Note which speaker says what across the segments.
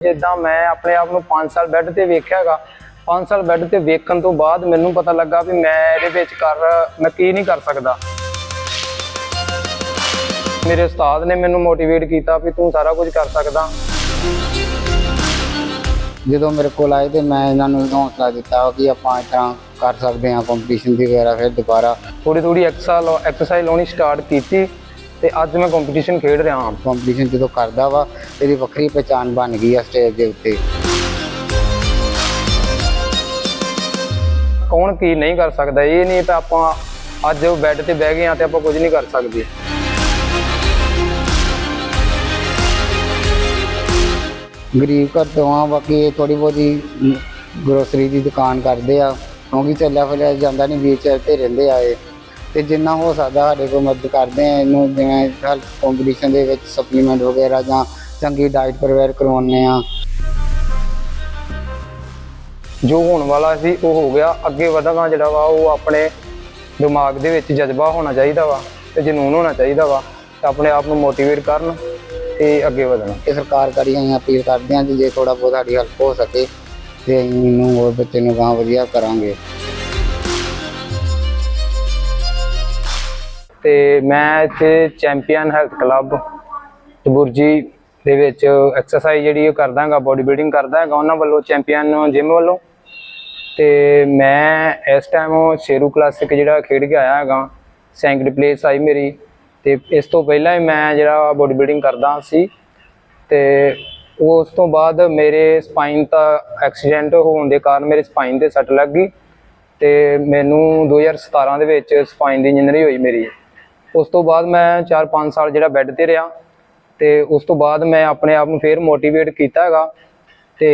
Speaker 1: ਜਿੱਦਾਂ ਮੈਂ ਆਪਣੇ ਆਪ ਨੂੰ 5 ਸਾਲ ਬੈੱਡ ਤੇ ਵੇਖਿਆਗਾ 5 ਸਾਲ ਬੈੱਡ ਤੇ ਵੇਖਣ ਤੋਂ ਬਾਅਦ ਮੈਨੂੰ ਪਤਾ ਲੱਗਾ ਵੀ ਮੈਂ ਇਹਦੇ ਵਿੱਚ ਕਰ ਮੈਂ ਕੀ ਨਹੀਂ ਕਰ ਸਕਦਾ। ਮੇਰੇ ਉਸਤਾਦ ਨੇ ਮੈਨੂੰ ਮੋਟੀਵੇਟ ਕੀਤਾ ਵੀ ਤੂੰ ਸਾਰਾ ਕੁਝ ਕਰ ਸਕਦਾ।
Speaker 2: ਜਦੋਂ ਮੇਰੇ ਕੋਲ ਆਏ ਤੇ ਮੈਂ ਇਹਨਾਂ ਨੂੰ ਹੌਸਲਾ ਦਿੱਤਾ ਕਿ ਆਪਾਂ ਇਸ ਤਰ੍ਹਾਂ ਕਰ ਸਕਦੇ ਹਾਂ ਕੰਪੀਟੀਸ਼ਨ ਦੀ ਵਗੈਰਾ ਫਿਰ ਦੁਬਾਰਾ
Speaker 1: ਥੋੜੀ ਥੋੜੀ ਐਕਸਰਸਾਈਜ਼ ਐਕਸਰਸਾਈਜ਼ ਲਾਉਣੀ ਸਟਾਰਟ ਕੀਤੀ। ਤੇ ਅੱਜ ਮੈਂ ਕੰਪੀਟੀਸ਼ਨ ਖੇਡ ਰਿਹਾ ਹਾਂ।
Speaker 2: ਕੰਪੀਟੀਸ਼ਨ ਜਦੋਂ ਕਰਦਾ ਵਾ ਇਹਦੀ ਵੱਖਰੀ ਪਛਾਣ ਬਣ ਗਈ ਆ ਸਟੇਜ ਦੇ ਉੱਤੇ।
Speaker 1: ਕੌਣ ਕੀ ਨਹੀਂ ਕਰ ਸਕਦਾ ਇਹ ਨਹੀਂ ਤਾਂ ਆਪਾਂ ਅੱਜ ਬੈੱਡ ਤੇ ਬਹਿ ਗਏ ਆ ਤੇ ਆਪਾਂ ਕੁਝ ਨਹੀਂ ਕਰ ਸਕਦੇ।
Speaker 2: ਗਰੀਬ ਘਰ ਤੋਂ ਆ ਬਾਕੀ ਥੋੜੀ ਬਹੁਤੀ ਗਰੋਸਰੀ ਦੀ ਦੁਕਾਨ ਕਰਦੇ ਆ ਕਿਉਂਕਿ ਚੱਲਿਆ ਫਿਰਿਆ ਜਾਂਦਾ ਨਹੀਂ ਵੀਲਚੇਅਰ ਤੇ ਰਹਿੰਦੇ ਆ ਇਹ। ਤੇ ਜਿੰਨਾ ਹੋ ਸਕਦਾ ਸਾਡੇ ਕੋਲ ਮਦਦ ਕਰਦੇ ਆ ਇਹਨੂੰ ਜਿਵੇਂ ਹੈਲਥ ਕੰਪੀਟੀਸ਼ਨ ਦੇ ਵਿੱਚ ਸਪਲੀਮੈਂਟ ਵਗੈਰਾ ਜਾਂ ਚੰਗੀ ਡਾਈਟ ਪ੍ਰੋਵਾਈਡ ਕਰਵਾਉਂਦੇ ਆ।
Speaker 1: ਜੋ ਹੋਣ ਵਾਲਾ ਸੀ ਉਹ ਹੋ ਗਿਆ। ਅੱਗੇ ਵਧਣਾ ਜਿਹੜਾ ਵਾ ਉਹ ਆਪਣੇ ਦਿਮਾਗ ਦੇ ਵਿੱਚ ਜਜ਼ਬਾ ਹੋਣਾ ਚਾਹੀਦਾ ਵਾ ਤੇ ਜਨੂਨ ਹੋਣਾ ਚਾਹੀਦਾ ਵਾ ਤੇ ਆਪਣੇ ਆਪ ਨੂੰ ਮੋਟੀਵੇਟ ਕਰਨ ਤੇ ਅੱਗੇ ਵਧਣਾ।
Speaker 2: ਇਹ ਸਰਕਾਰ ਕਰੀ ਅਸੀਂ ਅਪੀਲ ਕਰਦੇ ਹਾਂ ਕਿ ਜੇ ਥੋੜਾ ਬਹੁਤ ਸਾਡੀ ਹੈਲਪ ਹੋ ਸਕੇ ਤੇ ਅਸੀਂ ਇਹਨੂੰ ਹੋਰ ਬੱਚੇ ਨੂੰ ਗਾਂ ਵਧੀਆ ਕਰਾਂਗੇ।
Speaker 1: ਤੇ ਮੈਂ ਇੱਥੇ ਚੈਂਪੀਅਨ ਹੈਲਥ ਕਲੱਬ ਤਬੁਰਜੀ ਦੇ ਵਿੱਚ ਐਕਸਰਸਾਈਜ਼ ਜਿਹੜੀ ਉਹ ਕਰਦਾ ਹੈਗਾ ਬੋਡੀ ਬਿਲਡਿੰਗ ਕਰਦਾ ਹੈਗਾ, ਉਹਨਾਂ ਵੱਲੋਂ ਚੈਂਪੀਅਨ ਜਿਮ ਵੱਲੋਂ। ਤੇ ਮੈਂ ਇਸ ਟਾਈਮ ਸ਼ੇਰੂ ਕਲਾਸਿਕ ਜਿਹੜਾ ਖੇਡ ਕੇ ਆਇਆ ਹੈਗਾ, ਸੈਂਕਡ ਪਲੇਸ ਆਈ ਮੇਰੀ। ਤੇ ਇਸ ਤੋਂ ਪਹਿਲਾਂ ਹੀ ਮੈਂ ਜਿਹੜਾ ਬੋਡੀ ਬਿਲਡਿੰਗ ਕਰਦਾ ਸੀ। ਤੇ ਉਸ ਤੋਂ ਬਾਅਦ ਮੇਰੇ ਸਪਾਈਨ ਦਾ ਐਕਸੀਡੈਂਟ ਹੋਣ ਦੇ ਕਾਰਨ ਮੇਰੇ ਸਪਾਈਨ ਤੇ ਸੱਟ ਲੱਗ ਗਈ। ਤੇ ਮੈਨੂੰ 2017 ਦੇ ਵਿੱਚ ਸਪਾਈਨ ਦੀ ਇੰਜਰੀ ਹੋਈ ਮੇਰੀ। ਉਸ ਤੋਂ ਬਾਅਦ ਮੈਂ 4-5 ਸਾਲ ਜਿਹੜਾ ਬੈੱਡ ਤੇ ਰਿਹਾ ਤੇ ਉਸ ਤੋਂ ਬਾਅਦ ਮੈਂ ਆਪਣੇ ਆਪ ਨੂੰ ਫੇਰ ਮੋਟੀਵੇਟ ਕੀਤਾ ਹੈਗਾ ਤੇ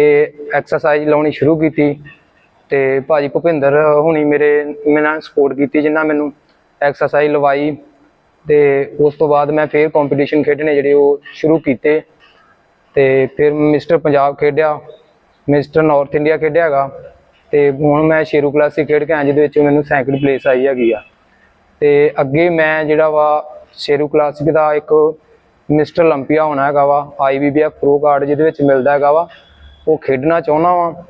Speaker 1: ਐਕਸਰਸਾਈਜ਼ ਲਾਉਣੀ ਸ਼ੁਰੂ ਕੀਤੀ ਤੇ ਭਾਜੀ ਭੁਪਿੰਦਰ ਹੁਣੀ ਮੇਰੇ ਮੇਰੇ ਨਾਲ ਸਪੋਰਟ ਕੀਤੀ ਜਿਨ੍ਹਾਂ ਮੈਨੂੰ ਐਕਸਰਸਾਈਜ਼ ਲਵਾਈ ਤੇ ਉਸ ਤੋਂ ਬਾਅਦ ਮੈਂ ਫੇਰ ਕੰਪੀਟੀਸ਼ਨ ਖੇਡਣੇ ਜਿਹੜੇ ਉਹ ਸ਼ੁਰੂ ਕੀਤੇ ਤੇ ਫਿਰ ਮਿਸਟਰ ਪੰਜਾਬ ਖੇਡਿਆ ਮਿਸਟਰ ਨਾਰਥ ਇੰਡੀਆ ਖੇਡਿਆ ਹੈਗਾ ਤੇ ਹੁਣ ਮੈਂ ਸ਼ੇਰੂ ਕਲਾਸੀ ਖੇਡ ਕੇ ਆਇਆ ਜਿਹਦੇ ਵਿੱਚ ਮੈਨੂੰ ਸੈਕਿੰਡ ਪਲੇਸ ਆਈ ਹੈਗੀ ਆ। ਤੇ ਅੱਗੇ ਮੈਂ ਜਿਹੜਾ ਵਾ ਸ਼ੇਰੂ ਕਲਾਸਿਕ ਦਾ ਇੱਕ ਮਿਸਟਰ 올림픽ਆ ਹੋਣਾ ਹੈਗਾ ਵਾ ਆਈਬੀਬੀਐਫ ਪ੍ਰੋ ਕਾਰਡ ਜਿਹਦੇ ਵਿੱਚ ਮਿਲਦਾ ਹੈਗਾ ਵਾ, ਉਹ ਖੇਡਣਾ ਚਾਹੁੰਦਾ ਵਾ।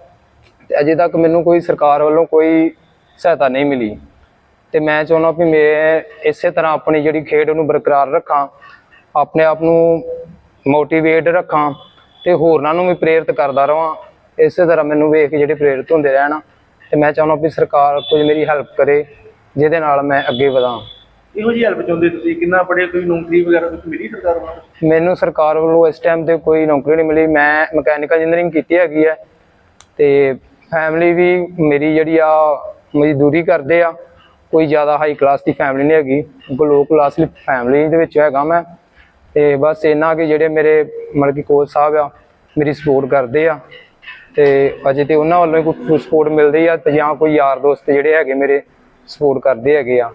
Speaker 1: ਤੇ ਅਜੇ ਤੱਕ ਮੈਨੂੰ ਕੋਈ ਸਰਕਾਰ ਵੱਲੋਂ ਕੋਈ ਸਹਾਇਤਾ ਨਹੀਂ ਮਿਲੀ। ਤੇ ਮੈਂ ਚਾਹੁੰਦਾ ਵੀ ਮੈਂ ਇਸੇ ਤਰ੍ਹਾਂ ਆਪਣੀ ਜਿਹੜੀ ਖੇਡ ਨੂੰ ਬਰਕਰਾਰ ਰੱਖਾਂ, ਆਪਣੇ ਆਪ ਨੂੰ ਮੋਟੀਵੇਟ ਰੱਖਾਂ ਤੇ ਹੋਰਨਾਂ ਨੂੰ ਵੀ ਪ੍ਰੇਰਿਤ ਕਰਦਾ ਰਵਾਂ। ਇਸੇ ਤਰ੍ਹਾਂ ਮੈਨੂੰ ਵੇਖ ਕੇ ਜਿਹੜੇ ਪ੍ਰੇਰਿਤ ਹੁੰਦੇ ਰਹਿਣ। ਤੇ ਮੈਂ ਚਾਹੁੰਦਾ ਵੀ ਸਰਕਾਰ ਕੁਝ ਮੇਰੀ ਹੈਲਪ ਕਰੇ। ਜਿਹਦੇ ਨਾਲ ਮੈਂ ਅੱਗੇ ਵਧਾਂ।
Speaker 3: ਇਹੋ ਜਿਹੀ ਹੈਲਪ ਚਾਹੁੰਦੇ ਤੁਸੀਂ? ਕਿੰਨਾ ਪੜੇ ਕੋਈ ਨੌਕਰੀ ਵਗੈਰਾ ਕੁਝ ਮਿਲੀ ਸਰਕਾਰ ਵੱਲੋਂ?
Speaker 1: ਮੈਨੂੰ ਸਰਕਾਰ ਵੱਲੋਂ ਇਸ ਟਾਈਮ ਤੇ ਕੋਈ ਨੌਕਰੀ ਨਹੀਂ ਮਿਲੀ। ਮੈਂ ਮਕੈਨੀਕਲ ਇੰਜੀਨੀਅਰਿੰਗ ਕੀਤੀ ਹੈਗੀ ਹੈ ਤੇ ਫੈਮਿਲੀ ਵੀ ਮੇਰੀ ਜਿਹੜੀ ਆ ਮਜ਼ਦੂਰੀ ਕਰਦੇ ਆ। ਕੋਈ ਜ਼ਿਆਦਾ ਹਾਈ ਕਲਾਸ ਦੀ ਫੈਮਿਲੀ ਨਹੀਂ ਹੈਗੀ। ਲੋ ਕਲਾਸ ਦੀ ਫੈਮਿਲੀ ਦੇ ਵਿੱਚ ਹੈਗਾ ਮੈਂ। ਤੇ ਬਸ ਇੰਨਾ ਕਿ ਜਿਹੜੇ ਮੇਰੇ ਮਤਲਬ ਕਿ ਕੋਚ ਸਾਹਿਬ ਆ ਮੇਰੀ ਸਪੋਰਟ ਕਰਦੇ ਆ। ਤੇ ਅਜੇ ਤੇ ਉਹਨਾਂ ਵੱਲੋਂ ਕੋਈ ਸਪੋਰਟ ਮਿਲਦੀ ਆ ਤੇ ਜਾਂ ਕੋਈ ਯਾਰ ਦੋਸਤ ਜਿਹੜੇ ਹੈਗੇ ਮੇਰੇ ਸਪੋਰਟ ਕਰਦੇ ਹੈਗੇ ਆ।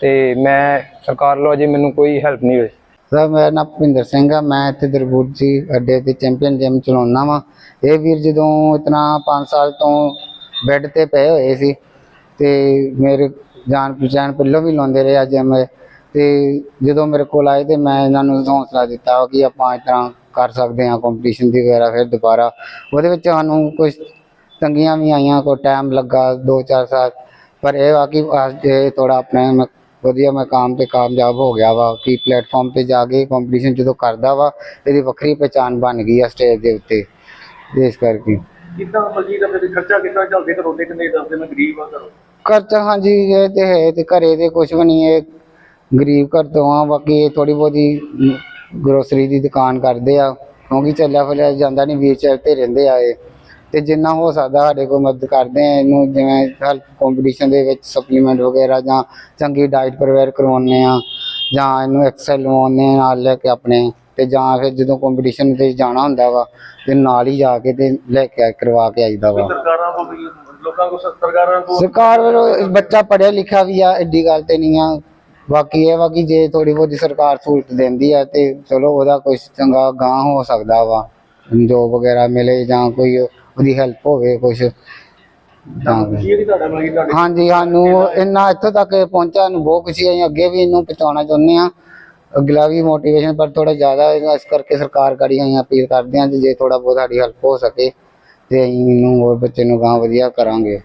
Speaker 1: ਤੇ ਮੈਂ ਸਰਕਾਰ ਵੱਲੋਂ ਅਜੇ ਮੈਨੂੰ ਕੋਈ ਹੈਲਪ ਨਹੀਂ ਹੋਈ।
Speaker 2: ਸਰ, ਮੇਰਾ ਨਾਮ ਭੁਪਿੰਦਰ ਸਿੰਘ ਆ। ਮੈਂ ਇੱਥੇ ਦਰਬੂਜੀ ਅੱਡੇ ਤੇ ਚੈਂਪੀਅਨ ਜਿਮ ਚਲਾਉਣਾ ਵਾਂ। ਇਹ ਵੀਰ ਜਦੋਂ ਇਤਨਾ 5 ਸਾਲ ਤੋਂ ਬੈੱਡ ਤੇ ਪਏ ਹੋਏ ਸੀ ਤੇ ਮੇਰੇ ਜਾਣ ਪਛਾਣ ਪਹਿਲਾਂ ਵੀ ਲਾਉਂਦੇ ਰਹੇ ਆ ਜਿਮ ਤੇ ਜਦੋਂ ਮੇਰੇ ਕੋਲ ਆਏ ਤੇ ਮੈਂ ਇਹਨਾਂ ਨੂੰ ਹੌਸਲਾ ਦਿੱਤਾ ਕਿ ਆਪਾਂ ਇਸ ਤਰ੍ਹਾਂ ਕਰ ਸਕਦੇ ਹਾਂ ਕੰਪੀਟੀਸ਼ਨ ਦੀ ਵਗੈਰਾ ਫਿਰ ਦੁਬਾਰਾ। ਉਹਦੇ ਵਿੱਚ ਸਾਨੂੰ ਕੁਝ ਤੰਗੀਆਂ ਵੀ ਆਈਆਂ, ਕੋਈ ਟਾਈਮ ਲੱਗਾ 2-4 ਸਾਲ। ਪਰ ਇਹ ਆ ਕਿ ਅੱਜ ਇਹ ਥੋੜਾ ਆਪਣੇ ਵਧੀਆ ਮੈਂ ਕੰਮ ਤੇ ਕਾਮਯਾਬ ਹੋ ਗਿਆ ਵਾ ਕਿ ਪਲੇਟਫਾਰਮ ਤੇ ਜਾ ਕੇ ਕੰਪੀਟੀਸ਼ਨ ਜਦੋਂ ਕਰਦਾ ਵਾ ਇਹਦੀ ਵੱਖਰੀ ਪਛਾਣ ਬਣ ਗਈ ਆ ਸਟੇਜ ਦੇ ਉੱਤੇ। ਇਸ ਕਰਕੇ।
Speaker 3: ਕਿੰਨਾ ਮਰਜ਼ੀ ਦਾ ਫਿਰ ਖਰਚਾ ਕਿੰਨਾ ਚੱਲਦੇ ਦੇ ਕਿੰਨੇ ਦੱਸਦੇ ਮੈਂ ਗਰੀਬ ਆ ਘਰੋਂ
Speaker 2: ਖਰਚਾ ਹਾਂਜੀ ਇਹ ਤੇ ਹੈ ਤੇ ਘਰੇ ਤੇ ਕੁਝ ਵੀ ਨਹੀਂ ਇਹ ਗਰੀਬ ਘਰ ਤੋਂ ਆ ਬਾਕੀ ਥੋੜੀ ਬਹੁਤੀ ਗਰੋਸਰੀ ਦੀ ਦੁਕਾਨ ਕਰਦੇ ਆ ਕਿਉਂਕਿ ਚੱਲਿਆ ਫਿਰਿਆ ਜਾਂਦਾ ਨਹੀਂ ਵੀਲਚੇਅਰ ਤੇ ਰਹਿੰਦੇ ਆ ਇਹ। ਤੇ ਜਿੰਨਾ ਹੋ ਸਕਦਾ ਸਾਡੇ ਕੋਲ ਮਦਦ ਕਰਦੇ ਆ ਇਹਨੂੰ ਜਿਵੇਂ ਹੈਲਥ ਕੰਪੀਟੀਸ਼ਨ ਦੇ ਵਿੱਚ ਸਪਲੀਮੈਂਟ ਵਗੈਰਾ ਜਾਂ ਚੰਗੀ ਡਾਈਟ ਪ੍ਰੋਵਾਈਡ ਕਰਵਾਉਂਦੇ ਆ ਜਾਂ ਇਹਨੂੰ ਐਕਸਰਸਾਈਜ਼ ਲਵਾਉਂਦੇ ਆ ਨਾਲ ਲੈ ਕੇ ਆਪਣੇ ਤੇ ਜਾਂ ਫਿਰ ਜਦੋਂ ਕੰਪੀਟੀਸ਼ਨ ਤੇ ਜਾਣਾ ਹੁੰਦਾ ਵਾ ਤੇ ਨਾਲ ਹੀ ਜਾ ਕੇ ਤੇ ਲੈ ਕੇ ਕਰਵਾ ਕੇ ਆਈਦਾ ਵਾ।
Speaker 3: ਸਰਕਾਰਾਂ ਕੋਲ ਵੀ ਲੋਕਾਂ ਕੋਲ ਸਰਕਾਰਾਂ ਕੋਲ
Speaker 2: ਸਰਕਾਰ ਵੱਲੋਂ ਬੱਚਾ ਪੜਿਆ ਲਿਖਿਆ ਵੀ ਆ ਐਡੀ ਗੱਲ ਤੇ ਨਹੀਂ ਆ। ਬਾਕੀ ਇਹ ਵਾ ਕਿ ਜੇ ਥੋੜੀ ਬਹੁਤੀ ਸਰਕਾਰ ਸਹੂਲਤ ਦਿੰਦੀ ਆ ਤੇ ਚਲੋ ਉਹਦਾ ਕੁਝ ਚੰਗਾ ਗਾਂ ਹੋ ਸਕਦਾ ਵਾ। ਜੋਬ ਵਗੈਰਾ ਮਿਲੇ ਜਾਂ ਕੋਈ ਉਹਦੀ ਹੈਲਪ ਹੋਵੇ ਕੁਝ ਤਾਂ
Speaker 3: ਕੀ ਮਰਜ਼ੀ ਤੁਹਾਡੇ
Speaker 2: ਹਾਂਜੀ ਸਾਨੂੰ ਇੰਨਾ ਇੱਥੋਂ ਤੱਕ ਪਹੁੰਚਾ ਨੂੰ ਬਹੁਤ ਖੁਸ਼ੀ ਹੈ ਅਸੀਂ ਅੱਗੇ ਵੀ ਇਹਨੂੰ ਪਹੁੰਚਾਉਣਾ ਚਾਹੁੰਦੇ ਆ ਅਗਲਾ ਵੀ ਮੋਟੀਵੇਸ਼ਨ ਪਰ ਥੋੜਾ ਜ਼ਿਆਦਾ ਹੈਗਾ ਇਸ ਕਰਕੇ ਸਰਕਾਰ ਕੜੀ ਅਸੀਂ ਅਪੀਲ ਕਰਦੇ ਹਾਂ ਕਿ ਜੇ ਥੋੜਾ ਬਹੁਤ ਸਾਡੀ ਹੈਲਪ ਹੋ ਸਕੇ ਤੇ ਅਸੀਂ ਇਹਨੂੰ ਹੋਰ ਬੱਚੇ ਨੂੰ ਗਾਂ ਵਧੀਆ ਕਰਾਂਗੇ।